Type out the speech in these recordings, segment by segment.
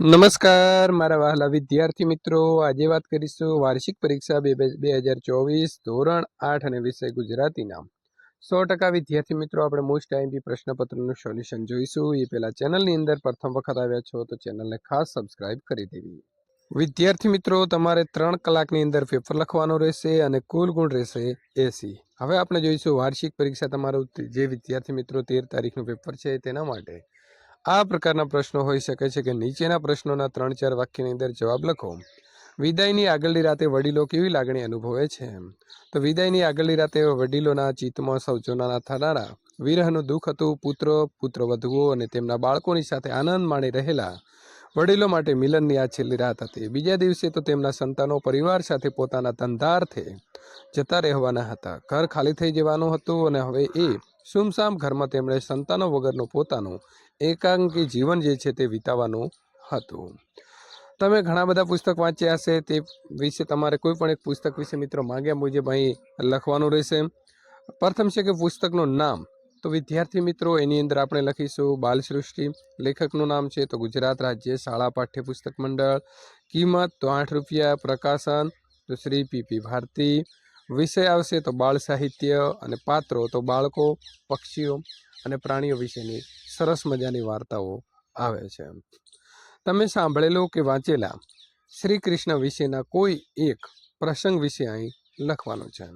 નમસ્કાર, મારા વહાલા વિદ્યાર્થી મિત્રો. આજે વાત કરીશું વાર્ષિક પરીક્ષા બે બે હજાર ચોવીસ ધોરણ આઠ અને વિષય ગુજરાતીના સો ટકા વિદ્યાર્થી મિત્રો, આપણે મોસ્ટ આઈએમપી પ્રશ્નપત્રનું સોલ્યુશન જોઈશું. એ પહેલાં ચેનલની અંદર પ્રથમ વખત આવ્યા છો તો ચેનલને ખાસ સબસ્ક્રાઇબ કરી દેવી. વિદ્યાર્થી મિત્રો, તમારે ત્રણ કલાકની અંદર પેપર લખવાનું રહેશે અને કુલ ગુણ રહેશે એસી હવે આપણે જોઈશું વાર્ષિક પરીક્ષા તમારું જે વિદ્યાર્થી મિત્રો તેર તારીખનું પેપર છે તેના માટે. આ પ્રકારના પ્રશ્નો હોઈ શકે છે કે નીચેના પ્રશ્નોના ત્રણ ચાર વાક્યની અંદર જવાબ લખો. વિદાયની આગળની રાતે વડીલો કેવી લાગણી અનુભવે છે? તો વિદાયની આગળની રાતે વડીલોના ચિત્તમાં સૌજોનાના થનારા, વિરહનું દુઃખ હતું પુત્ર, પુત્રવધુઓ અને તેમના બાળકોની સાથે આનંદ માણી રહેલા. વડીલો માટે મિલનની આ છેલ્લી રાત હતી. બીજા દિવસે તો તેમના સંતાનો પરિવાર સાથે પોતાના ધંધાર્થે જતા રહેવાના હતા. ઘર ખાલી થઈ જવાનું હતું અને હવે એ સુમસામ ઘરમાં તેમણે સંતાનો વગરનું પોતાનું એકાંકી જીવન જે છે તે વિતાવવાનું હતું. તમે ઘણા બધા પુસ્તક વાંચ્યા હશે તે વિશે તમારે કોઈ પણ એક પુસ્તક વિશે મિત્રો માંગ્યા મુજબ અહીં લખવાનું રહેશે. પ્રથમ છે કે પુસ્તકનું નામ. તો વિદ્યાર્થી મિત્રો, એની અંદર આપણે લખીશું બાલસૃષ્ટિ. લેખકનું નામ છે તો ગુજરાત રાજ્ય શાળા પાઠ્યપુસ્તક મંડળ. કિંમત તો આઠ રૂપિયા, પ્રકાશન તો શ્રી પીપી ભારતી. વિષય આવશે તો બાળ સાહિત્ય અને પાત્રો તો બાળકો, પક્ષીઓ. અને પ્રાણીઓ વિશેની સરસ મજાની વાર્તાઓ આવે છે. તમે સાંભળેલો કે વાંચેલા શ્રી કૃષ્ણ વિશેના કોઈ એક પ્રસંગ વિશે અહીં લખવાનો છે.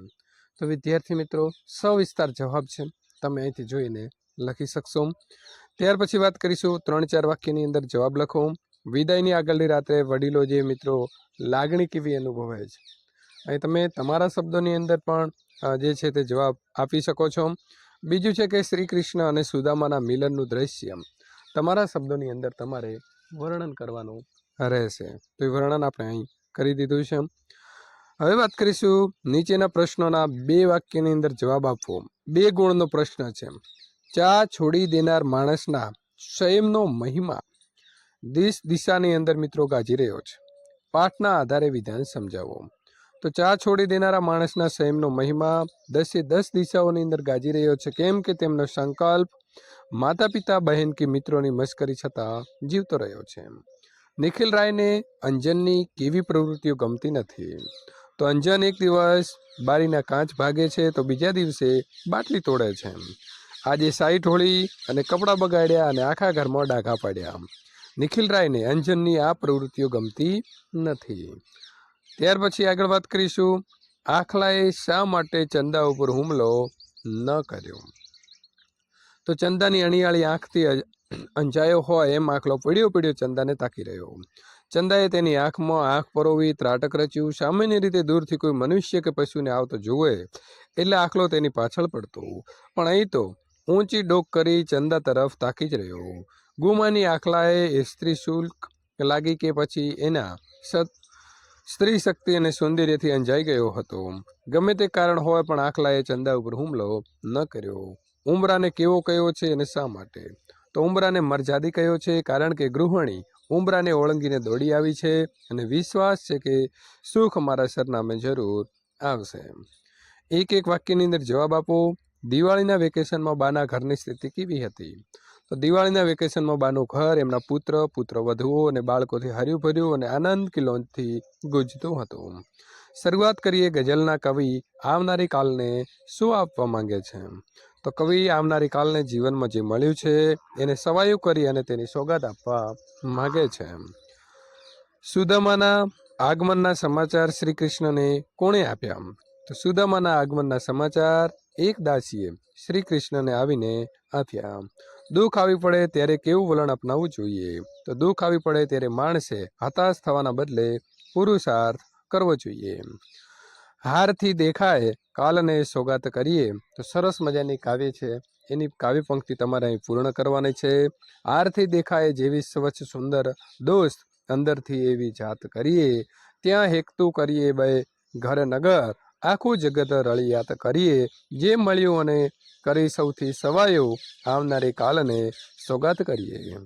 તો વિદ્યાર્થી મિત્રો, સવિસ્તાર જવાબ છે. તમે અહીંથી જોઈને લખી શકશો. ત્યાર પછી વાત કરીશું ત્રણ ચાર વાક્યની અંદર જવાબ લખો. વિદાયની આગળની રાત્રે વડીલો જે મિત્રો લાગણી કેવી અનુભવે છે? અહીં તમે તમારા શબ્દોની અંદર પણ જે છે તે જવાબ આપી શકો છો. બીજું છે કે શ્રી કૃષ્ણ અને સુદામાના મિલનનું દ્રશ્ય તમારા શબ્દોની અંદર તમારે વર્ણન કરવાનું રહેશે. તો એ વર્ણન આપણે અહીં કરી દીધું છે. હવે વાત કરીશું નીચેના પ્રશ્નોના બે વાક્યની અંદર જવાબ આપવો. બે ગુણનો પ્રશ્ન છે. ચા છોડી દેનાર માણસના સંયમનો મહિમા દિશ દિશાની અંદર મિત્રો ગાજી રહ્યો છે. પાઠના આધારે વિધાન સમજાવો. તો ચા છોડી દેનારા માણસના સંયમનો મહિમા દસે દસ દિશાઓની અંદર ગાજી રહ્યો છે. કેમ કે તેમનો સંકલ્પ માતા પિતા બહેન કે મિત્રોની મશ્કરી છતાં જીવતો રહ્યો છે. નિખિલ રાયને અંજનની કેવી પ્રવૃત્તિઓ ગમતી નથી. તો અંજન એક દિવસ બારીના કાચ ભાગે છે તો બીજા દિવસે બાટલી તોડે છે. આજે સાઈ ઢોળી અને કપડાં બગાડ્યા અને આખા ઘરમાં ડાઘા પાડ્યા. નિખિલ રાયને અંજનની આ પ્રવૃત્તિઓ ગમતી નથી. ત્યાર પછી આગળ વાત કરીશું, આખલાએ શા માટે ચંદા ઉપર હુમલો ન કર્યો? તો ચંદાની અણિયાળી આંખથી અંજાયો હોય એમ આખલો પીડ્યો પીડ્યો ચંદાને તાકી રહ્યો. ચંદાએ તેની આંખમાં આંખ પરોવી ત્રાટક રચ્યું. સામાન્ય રીતે દૂરથી કોઈ મનુષ્ય કે પશુને આવતો જુએ એટલે આખલો તેની પાછળ પડતો. પણ અહીં તો ઊંચી ડોક કરી ચંદા તરફ તાકી જ રહ્યો. ગુમાની આખલાએ સ્ત્રી શુલ્ક લાગી કે પછી એના સત સ્ત્રી શક્તિ અને સૌંદર્યથી અંજાઈ ગયો હતો. ગમે તે કારણ હોય પણ આખલાએ ચંદા ઉપર હુમલો ન કર્યો. ઉમરાને કેવો કયો છે અને શા માટે? તો ઉમરાને મરજાદી કયો છે કારણ કે ગૃહિણી ઉમરાને ઓળંગીને દોડી આવી છે અને વિશ્વાસ છે કે સુખ મારા સરનામે જરૂર આવશે. એક એક વાક્યની અંદર જવાબ આપો. દિવાળીના વેકેશનમાં બાના ઘરની સ્થિતિ કેવી હતી? તો દિવાળીના વેકેશનમાં બાનું ઘર, એમના પુત્ર પુત્ર વધુઓ અને બાળકોથી હર્યું ભર્યું અને આનંદ કિલોથી ગુજતું હતું. શરૂઆત કરીએ ગઝલના કવિ આવનારી કાલને શું આપવા માંગે છે? તો કવિ આવનારી કાલને જીવનમાં જે મળ્યું છે, એને સવાયું કરી અને તેની સોગાદ આપવા માંગે છે. સુદામાના આગમનના સમાચાર શ્રી કૃષ્ણને કોણે આપ્યા? તો સુદામાના આગમનના સમાચાર એક દાસીએ શ્રી કૃષ્ણને આવીને આપ્યા. દુઃખ આવી પડે ત્યારે કેવું વલણ અપનાવવું જોઈએ? તો દુઃખ આવી પડે ત્યારે માણસે હતાશ થવાના બદલે પુરુષાર્થ કરવો જોઈએ. હારથી દેખાય, કાલને સોગાત કરીએ, તો સરસ મજાની કાવ્ય છે. એની કાવ્ય પંક્તિ તમારે અહીં પૂર્ણ કરવાની છે. હારથી દેખાય જેવી સ્વચ્છ સુંદર દોસ્ત અંદરથી એવી જાત કરીએ. ત્યાં હેકતું કરીએ બે ઘર નગર આખું જગત રળિયાત કરીએ, જે મળ્યું અને કરી સૌથી સવાયો આવનારી કાલને સોગાત કરીએ.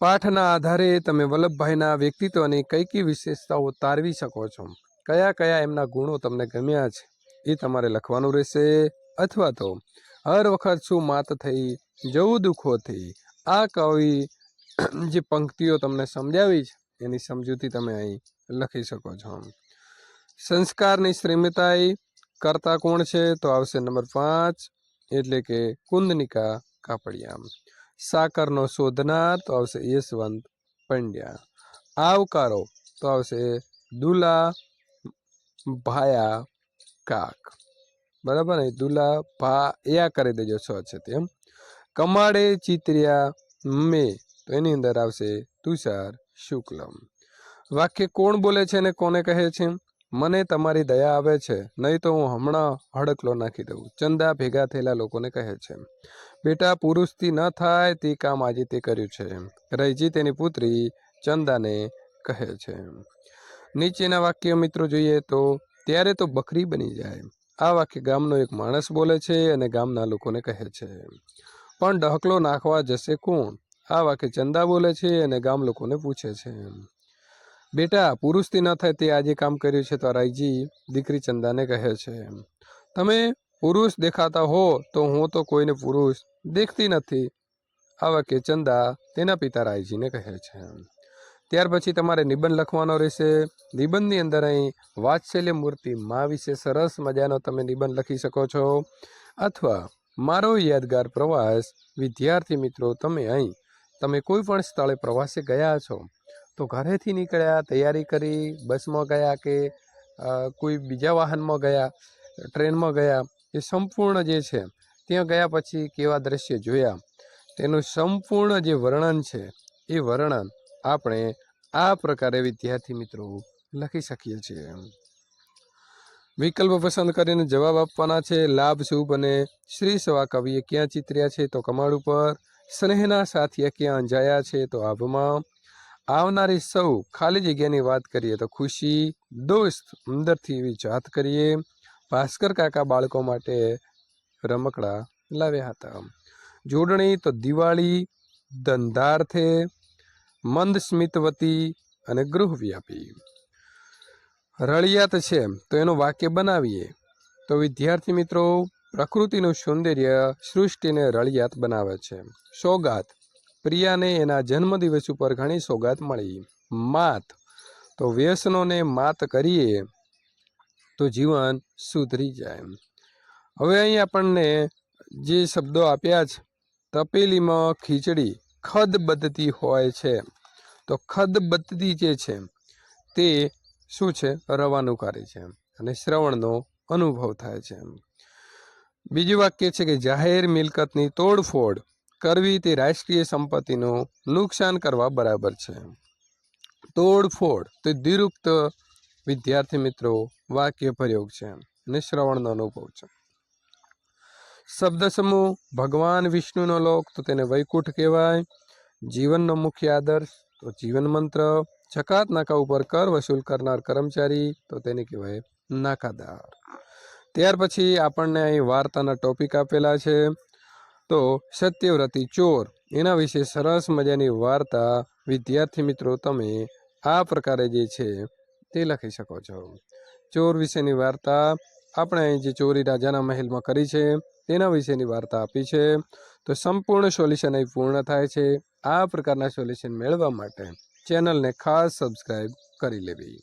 પાઠના આધારે તમે વલ્લભભાઈના વ્યક્તિત્વની કઈ કઈ વિશેષતાઓ તારવી શકો છો? કયા કયા એમના ગુણો તમને ગમ્યા છે? એ તમારે લખવાનું રહેશે. અથવા તો, હર વખત શું માત થઈ, જવું દુઃખોથી આ કવિ જે પંક્તિઓ તમને સમજાવી છે, એની સમજૂતી તમે અહીં લખી શકો છો. સંસ્કારની શ્રીમતાઈ કરતા કોણ છે? તો આવશે નંબર પાંચ, એટલે કે કુંદનિકા કાપડિયા સાકરનો શોધનાર, તો આવશે યશવંત પંડ્યા. આવકારો, તો આવશે દુલા ભાયા કાક. બરાબર? ને દુલા ભા યા કરી દેજો છ છે તેમ કમાડે ચિત્ર્યા મેં, તો એની અંદર આવશે તુષાર શુક્લમ. વાક્ય કોણ બોલે છે અને કોને કહે છે? મને તમારી દયા આવે છે, નહીં તો હું હમણાં હડકલો નાખી દઉં. ચંદા ભેગા થયેલા લોકોને કહે છે, બેટા, પુરુષથી ન થાય તે કામ આજે તે કર્યું છે. રહીજી તેની પુત્રી ચંદાને કહે છે, નીચેના વાક્ય મિત્રો જોઈએ તો ત્યારે તો બકરી બની જાય. આ વાક્ય ગામનો એક માણસ બોલે છે અને ગામના લોકોને કહે છે, પણ ડહકલો નાખવા જશે કોણ? આ વાક્ય ચંદા બોલે છે અને ગામ લોકોને પૂછે છે બેટા, પુરુષથી ન થાય તે આજે કામ કર્યું છે તો રાયજી દીકરી ચંદાને કહે છે તમે પુરુષ દેખાતા હો તો હું તો કોઈને પુરુષ દેખતી નથી. આવા કે ચંદા તેના પિતા રાયજીને કહે છે ત્યાર પછી તમારે નિબંધ લખવાનો રહેશે. નિબંધની અંદર અહીં વાત્સલ્ય મૂર્તિ મા વિશે સરસ મજાનો તમે નિબંધ લખી શકો છો. અથવા મારો યાદગાર પ્રવાસ, વિદ્યાર્થી મિત્રો, તમે અહીં, તમે કોઈ પણ સ્થળે પ્રવાસે ગયા છો. તો ઘરેથી નીકળ્યા, તૈયારી કરી, બસમાં ગયા કે કોઈ બીજા વાહનમાં ગયા, ટ્રેનમાં ગયા, એ સંપૂર્ણ જે છે, ત્યાં ગયા પછી કેવા દ્રશ્ય જોયા? તેનું સંપૂર્ણ જે વર્ણન છે, એ વર્ણન આપણે આ પ્રકારે વિદ્યાર્થી મિત્રો લખી શકીએ છીએ. વિકલ્પ પસંદ કરીને જવાબ આપવાના છે, લાભ, શુભ અને શ્રી સવા કવિએ ક્યાં ચિતર્યા છે તો કમાડ ઉપર, સ્નેહના સાથીએ ક્યાં અંજાયા છે તો આભમાં આવનારી સૌ ખાલી જગ્યાની વાત કરીએ તો ખુશી દોસ્ત અંદરથી એવી જાત કરીએ. ભાસ્કર કાકા બાળકો માટે રમકડા લાવ્યા હતા. જોડણી તો દિવાળી, ધંધાર્થે મંદ સ્મિતવતી અને ગૃહવ્યાપી રળિયાત છે, તો એનું વાક્ય બનાવીએ. તો વિદ્યાર્થી મિત્રો, પ્રકૃતિનું સૌંદર્ય સૃષ્ટિને રળિયાત બનાવે છે. સોગાત. પ્રિયાને એના જન્મદિવસ ઉપર ઘણી સોગાત મળી. માત. તો વ્યસનોને માત કરીએ તો જીવન સુધરી જાય. હવે અહીં આપણને જે શબ્દો આપ્યા છે, તપેલીમાં ખીચડી ખદ બદતી હોય છે. તો ખદ બદતી જે છે, તે શું છે? રવાનું કાર્ય છે અને શ્રવણનો અનુભવ થાય છે. બીજું વાક્ય છે કે જાહેર મિલકતની તોડફોડ કરવી તે રાષ્ટ્રીય સંપત્તિનું નુકસાન કરવા બરાબર છે. તોડફોડ તે દ્વિરુક્ત વિદ્યાર્થી મિત્રો વાક્ય પ્રયોગ છે અને શ્રવણનો અનુભવ છે. શબ્દ સમૂહ ભગવાન વિષ્ણુનો લોક તો તેને વૈકુંઠ કહેવાય. જીવનનો મુખ્ય આદર્શ તો જીવન મંત્ર. જકાત નાકા ઉપર કર વસૂલ કરનાર કર્મચારી તો તેને કહેવાય નાકાદાર. ત્યાર પછી આપણને અહીં વાર્તાના ટોપિક આપેલા છે. તો સત્યવ્રતી ચોર. એના વિશે સરસ મજાની વાર્તા. વિદ્યાર્થી મિત્રો, તમે આ પ્રકારે જે છે તે લખી શકો છો. ચોર વિશેની વાર્તા આપણે જે ચોરી રાજાના મહેલમાં કરી છે, તેના વિશેની વાર્તા આપી છે. તો સંપૂર્ણ સોલ્યુશન અહીં પૂર્ણ થાય છે. આ પ્રકારના સોલ્યુશન મેળવવા માટે ચેનલને ખાસ સબસ્ક્રાઈબ કરી લેવી.